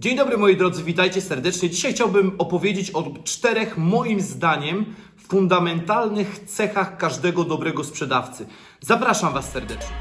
Dzień dobry moi drodzy, witajcie serdecznie. Dzisiaj chciałbym opowiedzieć o czterech moim zdaniem fundamentalnych cechach każdego dobrego sprzedawcy. Zapraszam Was serdecznie.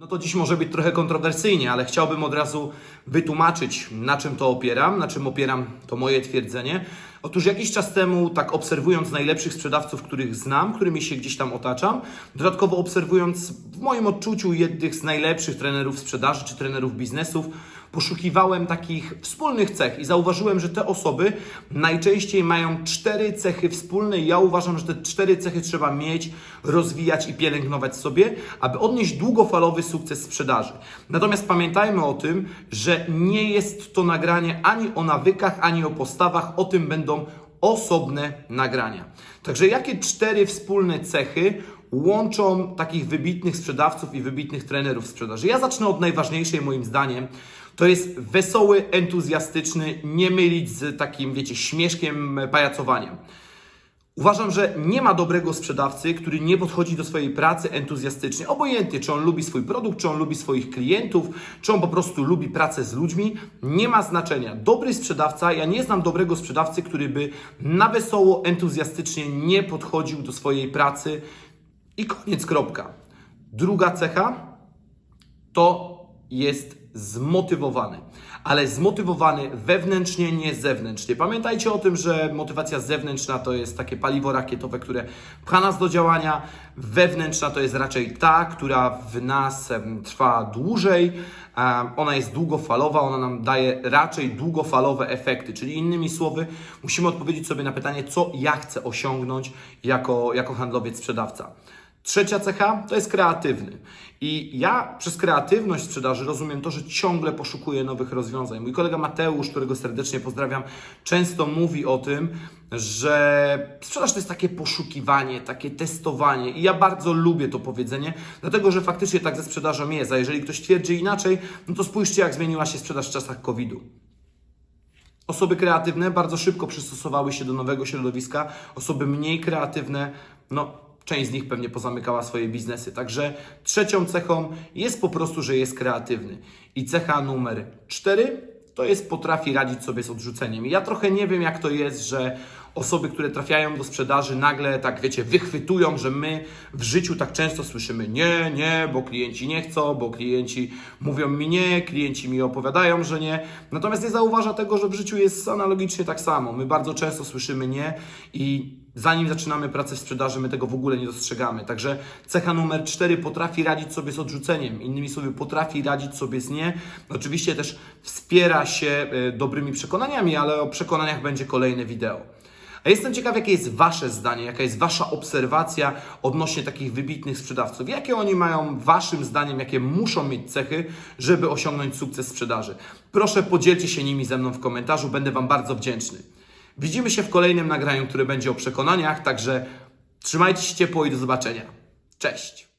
No to dziś może być trochę kontrowersyjnie, ale chciałbym od razu wytłumaczyć, na czym to opieram, na czym opieram to moje twierdzenie. Otóż jakiś czas temu, tak obserwując najlepszych sprzedawców, których znam, którymi się gdzieś tam otaczam, dodatkowo obserwując w moim odczuciu jednych z najlepszych trenerów sprzedaży czy trenerów biznesów, poszukiwałem takich wspólnych cech i zauważyłem, że te osoby najczęściej mają cztery cechy wspólne ja uważam, że te cztery cechy trzeba mieć, rozwijać i pielęgnować sobie, aby odnieść długofalowy sukces sprzedaży. Natomiast pamiętajmy o tym, że nie jest to nagranie ani o nawykach, ani o postawach, o tym będą osobne nagrania. Także jakie cztery wspólne cechy łączą takich wybitnych sprzedawców i wybitnych trenerów sprzedaży? Ja zacznę od najważniejszej moim zdaniem. To jest wesoły, entuzjastyczny, nie mylić z takim, wiecie, śmieszkiem, pajacowaniem. Uważam, że nie ma dobrego sprzedawcy, który nie podchodzi do swojej pracy entuzjastycznie. Obojętnie, czy on lubi swój produkt, czy on lubi swoich klientów, czy on po prostu lubi pracę z ludźmi, nie ma znaczenia. Dobry sprzedawca, ja nie znam dobrego sprzedawcy, który by na wesoło, entuzjastycznie nie podchodził do swojej pracy i koniec, kropka. Druga cecha to jest zmotywowany, ale zmotywowany wewnętrznie, nie zewnętrznie. Pamiętajcie o tym, że motywacja zewnętrzna to jest takie paliwo rakietowe, które pcha nas do działania. Wewnętrzna to jest raczej ta, która w nas trwa dłużej. Ona jest długofalowa, ona nam daje raczej długofalowe efekty, czyli innymi słowy, musimy odpowiedzieć sobie na pytanie, co ja chcę osiągnąć jako, jako handlowiec sprzedawca. Trzecia cecha to jest kreatywny. I ja przez kreatywność sprzedaży rozumiem to, że ciągle poszukuję nowych rozwiązań. Mój kolega Mateusz, którego serdecznie pozdrawiam, często mówi o tym, że sprzedaż to jest takie poszukiwanie, takie testowanie. I ja bardzo lubię to powiedzenie, dlatego że faktycznie tak ze sprzedażą jest. A jeżeli ktoś twierdzi inaczej, no to spójrzcie, jak zmieniła się sprzedaż w czasach COVID-u. Osoby kreatywne bardzo szybko przystosowały się do nowego środowiska, osoby mniej kreatywne, no część z nich pewnie pozamykała swoje biznesy. Także trzecią cechą jest po prostu, że jest kreatywny. I cecha numer cztery to jest potrafi radzić sobie z odrzuceniem. I ja trochę nie wiem, jak to jest, że osoby, które trafiają do sprzedaży, nagle tak, wiecie, wychwytują, że my w życiu tak często słyszymy nie, nie, bo klienci nie chcą, bo klienci mówią mi nie, klienci mi opowiadają, że nie. Natomiast nie zauważa tego, że w życiu jest analogicznie tak samo. My bardzo często słyszymy nie i zanim zaczynamy pracę w sprzedaży, my tego w ogóle nie dostrzegamy. Także cecha numer cztery potrafi radzić sobie z odrzuceniem. Innymi słowy, potrafi radzić sobie z nie. Oczywiście też wspiera się e, dobrymi przekonaniami, ale o przekonaniach będzie kolejne wideo. A jestem ciekaw, jakie jest Wasze zdanie, jaka jest Wasza obserwacja odnośnie takich wybitnych sprzedawców. Jakie oni mają Waszym zdaniem, jakie muszą mieć cechy, żeby osiągnąć sukces sprzedaży. Proszę podzielcie się nimi ze mną w komentarzu, będę Wam bardzo wdzięczny. Widzimy się w kolejnym nagraniu, które będzie o przekonaniach, także trzymajcie się ciepło i do zobaczenia. Cześć!